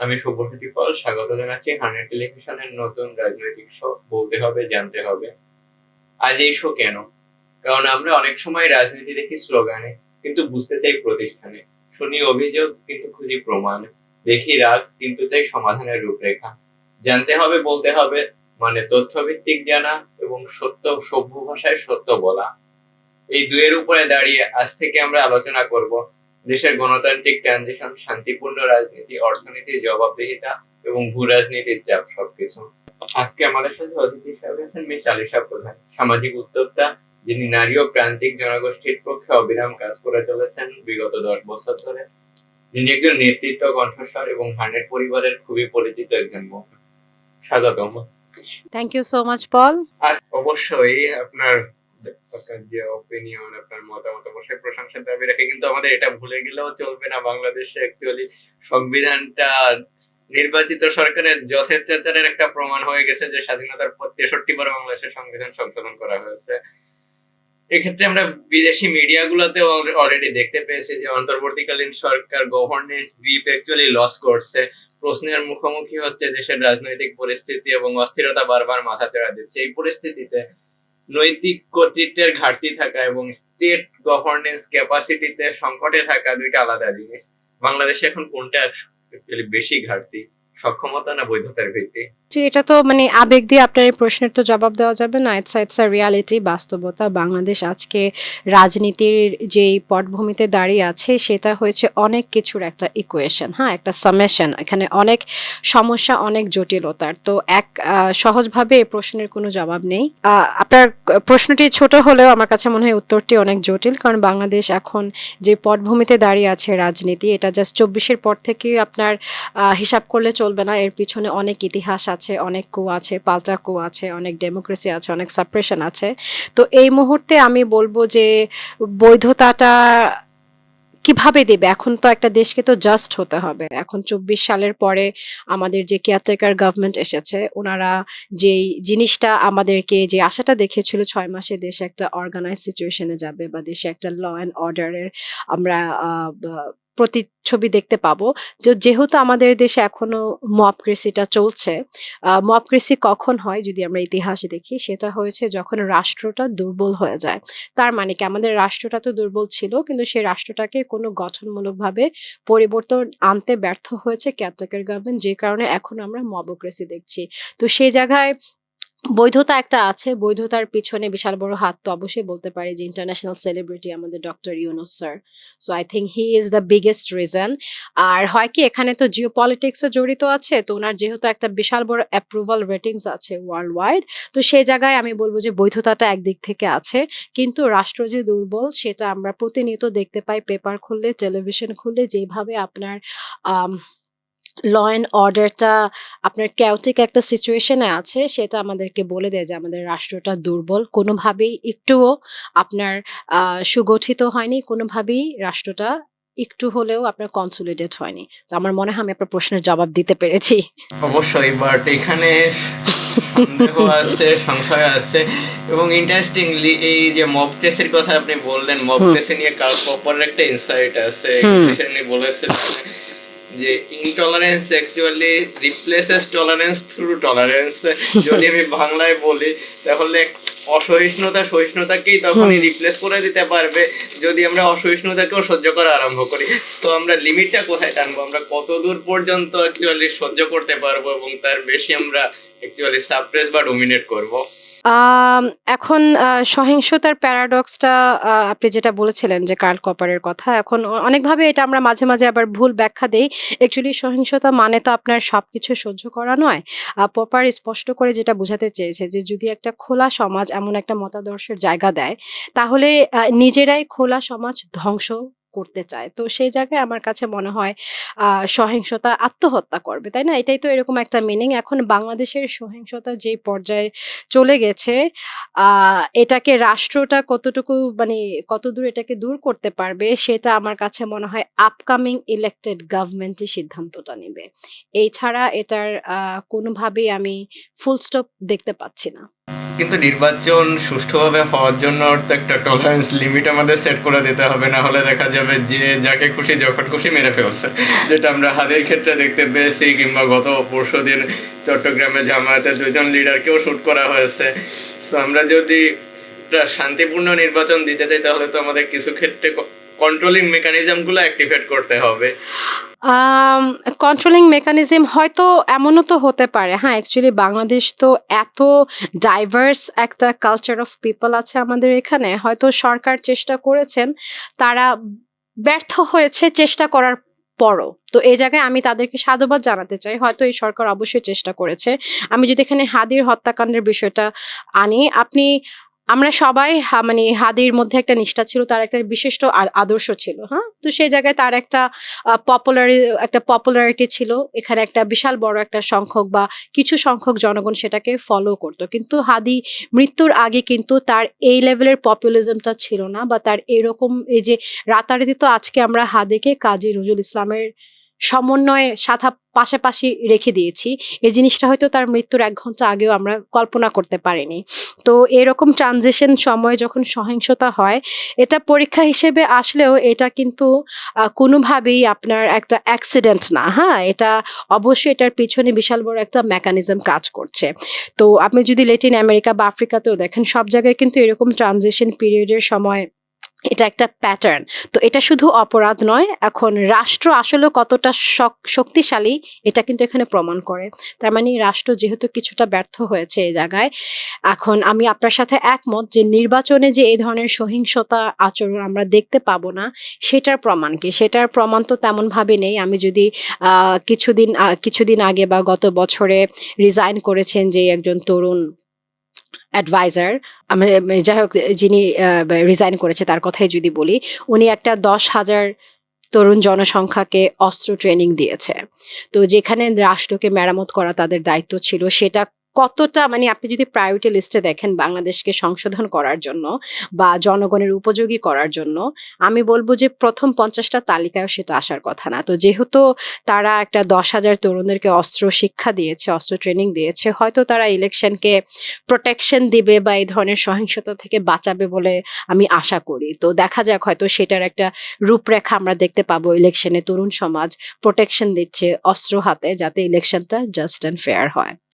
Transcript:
আমি শুভশ্রী পল স্বাগত জানাচ্ছি হান্ড্রেড টেলিভিশনের নতুন রাজনৈতিক শো, বলতে হবে, জানতে হবে। আজ এই শো কেন? কারণ আমরা অনেক সময় রাজনীতি দেখি স্লোগানে, কিন্তু বুঝতে চাই প্রতিষ্ঠানে। শুনি অভিযোগ, কিন্তু খুঁজি প্রমাণ। দেখি রাগ, কিন্তু চাই সমাধানের রূপরেখা। জানতে হবে, বলতে হবে মানে তথ্য ভিত্তিক জানা এবং সত্য, সভ্য ভাষায় সত্য বলা। এই দুয়ের উপরে দাঁড়িয়ে আজ থেকে আমরা আলোচনা করব দেশের গণতান্ত্রিক ট্রানজিশন শান্তিপূর্ণ রাজনীতি অর্থনীতির জবাবদিহিতা এবং ভূ রাজনীতির চাপ সবকিছু। আজকে আমাদের সাথে অতিথি হিসাবে আছেন মিস আলিশা প্রধান সামাজিক উদ্যোক্তা যিনি নারী ও প্রান্তিক জনগোষ্ঠীর পক্ষে অবিরাম কাজ করে চলেছেন বিগত দশ বছর ধরে। যিনি একজন নেতৃত্ব কণ্ঠস্বর এবং হান্ড্রেড পরিবারের খুবই পরিচিত একজন স্বাগতম। Thank you so much Paul আর অবশ্যই আপনার আপনার যে অপিনিয়ন আপনার মতামত অবশ্যই প্রশংসার দাবি রাখে কিন্তু আমাদের এটা ভুলে গেলেও চলবে না। বাংলাদেশে অ্যাকচুয়ালি সংবিধানটা নির্বাচিত সরকারের যথেচ্ছাচারের একটা প্রমাণ হয়ে গেছে যে স্বাধীনতার পর তেষট্টি বার বাংলাদেশের সংবিধান সংশোধন করা হয়েছে। এক্ষেত্রে আমরা বিদেশি মিডিয়া গুলোতে অলরেডি দেখতে পেয়েছি যে অন্তর্বর্তীকালীন সরকার গভর্নেন্স গ্রিপ অ্যাকচুয়ালি লস করছে। প্রশ্নের মুখোমুখি হচ্ছে দেশের রাজনৈতিক পরিস্থিতি এবং অস্থিরতা বারবার মাথা চেড়া দিচ্ছে এই পরিস্থিতিতে নৈতিক কর্তৃত্বের ঘাটতি থাকা এবং স্টেট গভর্নেন্স ক্যাপাসিটিতে সংকটে থাকা দুইটা আলাদা জিনিস। বাংলাদেশে এখন কোনটা বেশি ঘাটতি? সক্ষমতা না বৈধতার ভিত্তি? এটা তো মানে আবেগ দিয়ে আপনার এই প্রশ্নের তো জবাব দেওয়া যাবে না। ইটস ইটস আ রিয়ালিটি বাস্তবতা। বাংলাদেশ আজকে রাজনীতির যেই পটভূমিতে দাঁড়িয়ে আছে, সেটা হয়েছে অনেক কিছুর একটা ইকুয়েশন হ্যাঁ? একটা সামেশন এখানে অনেক সমস্যা, অনেক জটিলতার। তো এক সহজভাবে এই প্রশ্নের কোনো জবাব নেই। আপনার প্রশ্নটি ছোট হলেও আমার কাছে মনে হয় উত্তরটি অনেক জটিল, কারণ বাংলাদেশ এখন যে পটভূমিতে দাঁড়িয়ে আছে রাজনীতি, এটা জাস্ট চব্বিশের পর থেকে আপনার হিসাব করলে চলবে না। এর পিছনে অনেক ইতিহাস আছে। অনেক কু আছে, পাল্টা কু আছে, অনেক ডেমোক্রেসি আছে, অনেক সাপ্রেশন আছে। তো এই মুহূর্তে আমি বলব যে বৈধতাটা কীভাবে দেবে? এখন তো একটা দেশকে তো জাস্ট হতে হবে। এখন চব্বিশ সালের পরে আমাদের যে কেয়ারটেকার গভর্নমেন্ট এসেছে, ওনারা যেই জিনিসটা আমাদেরকে যে আশাটা দেখেছিল ছয় মাসে দেশে একটা অর্গানাইজ সিচুয়েশনে যাবে বা দেশে একটা ল অ্যান্ড অর্ডারের আমরা প্রতিচ্ছবি দেখতে পাবো। যেহেতু আমাদের দেশে এখনও মপক্রেসিটা চলছে মপক্রেসি কখন হয় যদি আমরা ইতিহাস দেখি, সেটা হয়েছে যখন রাষ্ট্রটা দুর্বল হয়ে যায়। তার মানে কি? আমাদের রাষ্ট্রটা তো দুর্বল ছিল, কিন্তু সেই রাষ্ট্রটাকে কোনো গঠনমূলকভাবে পরিবর্তন আনতে ব্যর্থ হয়েছে ক্যাপটেকার গভর্নমেন্ট যে কারণে এখন আমরা মবক্রেসি দেখছি। তো সেই জায়গায় বৈধতা একটা আছে, বৈধতার পিছনে বিশাল বড় হাত তো অবশ্যই বলতে পারি যে ইন্টারন্যাশনাল সেলিব্রিটি আমাদের doctor Yunus sir so I think he is the biggest reason আর হয় কি, এখানে তো জিও পলিটিক্সও জড়িত আছে, তো ওনার যেহেতু একটা বিশাল বড় অ্যাপ্রুভাল রেটিংস আছে ওয়ার্ল্ড ওয়াইড তো সেই জায়গায় আমি বলব যে বৈধতাটা একদিক থেকে আছে, কিন্তু রাষ্ট্র যে দুর্বল, সেটা আমরা প্রতিনিয়ত দেখতে পাই পেপার খুললে টেলিভিশন খুললে, যেভাবে আপনার ল অ্যান্ড অর্ডারটা আপনার ক্যাওটিক একটা সিচুয়েশনে আছে সেটা আমাদেরকে বলে দেয় যে আমাদের রাষ্ট্রটা দুর্বল। কোনোভাবেই একটুও আপনার সুগঠিত হয়নি কোনোভাবেই রাষ্ট্রটা একটু হলেও আপনার কনসোলিডেট হয়নি। তো আমার মনে হয় আমি আপনার প্রশ্নের জবাব দিতে পেরেছি। অবশ্যই বাট এখানে আছে সংশয় আছে এবং ইন্টারেস্টিংলি এই যে মব টেস্টের কথা আপনি বললেন মব। টেস্ট নিয়ে কাল পরের একটা ইনসাইট আছে। বলেছেন। যে intolerance actually replaces tolerance through tolerance যদি আমি বাংলায় বলি তাহলে অসহিষ্ণুতা সহিষ্ণুতাকেই তখনই। রিপ্লেস করে দিতে পারবে। যদি আমরা অসহিষ্ণুতাকেও সহ্য করা আরম্ভ করি তো আমরা লিমিটটা কোথায় টানবো? আমরা কত দূর পর্যন্ত অ্যাকচুয়ালি সহ্য করতে পারব এবং তার বেশি আমরা অ্যাকচুয়ালি সাপ্রেস বা ডোমিনেট করব? এখন সহিংসতার প্যারাডক্সটা আপনি যেটা বলেছিলেন যে কার্ল কপারের কথা, এখন অনেকভাবে এটা আমরা মাঝে মাঝে আবার ভুল ব্যাখ্যা দেই। অ্যাকচুয়ালি সহিংসতা মানে তো আপনার সবকিছু সহ্য করা নয়। পপার স্পষ্ট করে যেটা বোঝাতে চেয়েছে যে যদি একটা খোলা সমাজ এমন একটা মতাদর্শের জায়গা দেয়, তাহলে নিজেরাই খোলা সমাজ ধ্বংস করতে চায়। তো সেই জায়গায় আমার কাছে মনে হয় সহিংসতা আত্মহত্যা করবে, তাই না? এটাই তো এরকম একটা মিনিং এখন বাংলাদেশের সহিংসতা যে পর্যায়ে চলে গেছে এটাকে রাষ্ট্রটা কতটুকু মানে কতদূর এটাকে দূর করতে পারবে, সেটা আমার কাছে মনে হয় আপকামিং ইলেক্টেড গভর্নমেন্টই সিদ্ধান্তটা নেবে। এই ছাড়া এটার কোনোভাবেই আমি ফুল স্টপ দেখতে পাচ্ছি না। কিন্তু নির্বাচন সুষ্ঠুভাবে হওয়ার জন্য তো একটা টলারেন্স লিমিট আমাদের সেট করে দিতে হবে, না হলে দেখা যাবে যে যাকে খুশি যখন খুশি মেরে ফেলছে। যেটা আমরা হাদের ক্ষেত্রে দেখতে পেয়েছি, কিংবা গত পরশু দিন চট্টগ্রামে জামায়াতের দুইজন লিডারকেও শুট করা হয়েছে। তো আমরা যদি শান্তিপূর্ণ নির্বাচন দিতে চাই, তাহলে তো আমাদের কিছু ক্ষেত্রে কন্ট্রোলিং মেকানিজমগুলো অ্যাক্টিভেট করতে হবে। কন্ট্রোলিং মেকানিজম হয়তো এমনও তো হতে পারে। হ্যাঁ অ্যাকচুয়ালি বাংলাদেশ তো এত ডাইভার্স একটা কালচার অফ পিপল আছে আমাদের এখানে। হয়তো সরকার চেষ্টা করেছেন, তারা ব্যর্থ হয়েছে চেষ্টা করার পরও। তো এই জায়গায় আমি তাদেরকে সাধুবাদ জানাতে চাই। হয়তো এই সরকার অবশ্যই চেষ্টা করেছে। আমি যদি এখানে হাদির হত্যাকাণ্ডের বিষয়টা আনি, আপনি আমরা সবাই মানে হাদির মধ্যে একটা নিষ্ঠা ছিল, তার একটা বিশিষ্ট আর- আদর্শ ছিল হ্যাঁ? তো সেই জায়গায় তার একটা পপুলারি একটা পপুলারিটি ছিল, এখানে একটা বিশাল বড় একটা সংখ্যক বা কিছু সংখ্যক জনগণ সেটাকে ফলো করতো। কিন্তু হাদি মৃত্যুর আগে কিন্তু তার এই লেভেলের পপুলিজমটা ছিল না বা তার এরকম এই যে রাতারাতি তো আজকে আমরা হাদিকে কাজী নজরুল ইসলামের সমন্বয়ে সাথা পাশাপাশি রেখে দিয়েছি। এই জিনিসটা হয়তো তার মৃত্যুর এক ঘণ্টা আগেও আমরা কল্পনা করতে পারিনি। তো এরকম ট্রানজিশন সময় যখন সহিংসতা হয়, এটা পরীক্ষা হিসেবে আসলেও এটা কিন্তু কোনোভাবেই আপনার একটা অ্যাক্সিডেন্ট না হ্যাঁ? এটা অবশ্যই এটার পিছনে বিশাল বড় একটা মেকানিজম কাজ করছে। তো আপনি যদি লেটিন আমেরিকা বা আফ্রিকাতেও দেখেন, সব জায়গায় কিন্তু এরকম ট্রানজিশন পিরিয়ডের সময় এটা একটা প্যাটার্ন তো এটা শুধু অপরাধ নয়, এখন রাষ্ট্র আসলে কতটা শক- শক্তিশালী, এটা কিন্তু এখানে প্রমাণ করে। তার মানে রাষ্ট্র যেহেতু কিছুটা ব্যর্থ হয়েছে এই জায়গায়, এখন আমি আপনার সাথে একমত যে নির্বাচনে যে এই ধরনের সহিংসতা আচরণ আমরা দেখতে পাবো না, সেটার প্রমাণ কি? সেটার প্রমাণ তো তেমন ভাবে নেই। আমি যদি কিছুদিন কিছুদিন আগে বা গত বছরে রিজাইন করেছেন যে একজন তরুণ অ্যাডভাইজার আমি যাই হোক, যিনি রিজাইন করেছে তার কথাই যদি বলি, উনি একটা দশ হাজার তরুণ জনসংখ্যাকে অস্ত্র ট্রেনিং দিয়েছে। তো যেখানে রাষ্ট্রকে মেরামত করা তাদের দায়িত্ব ছিল, সেটা কতটা মানে আপনি যদি প্রায়োরিটি লিস্টে দেখেন বাংলাদেশকে সংশোধন করার জন্য বা জনগণের উপযোগী করার জন্য, আমি বলব যে প্রথম পঞ্চাশটা তালিকায় সেটা আসার কথা না। তো যেহেতু তারা একটা দশ হাজার তরুণদেরকে অস্ত্র শিক্ষা দিয়েছে, অস্ত্র ট্রেনিং দিয়েছে, হয়তো তারা ইলেকশনকে প্রোটেকশন দিবে বা এই ধরনের সহিংসতা থেকে বাঁচাবে বলে আমি আশা করি। তো দেখা যাক হয়তো সেটার একটা রূপরেখা আমরা দেখতে পাবো ইলেকশনে তরুণ সমাজ প্রোটেকশন দিচ্ছে অস্ত্র হাতে যাতে ইলেকশনটা জাস্ট অ্যান্ড ফেয়ার হয়।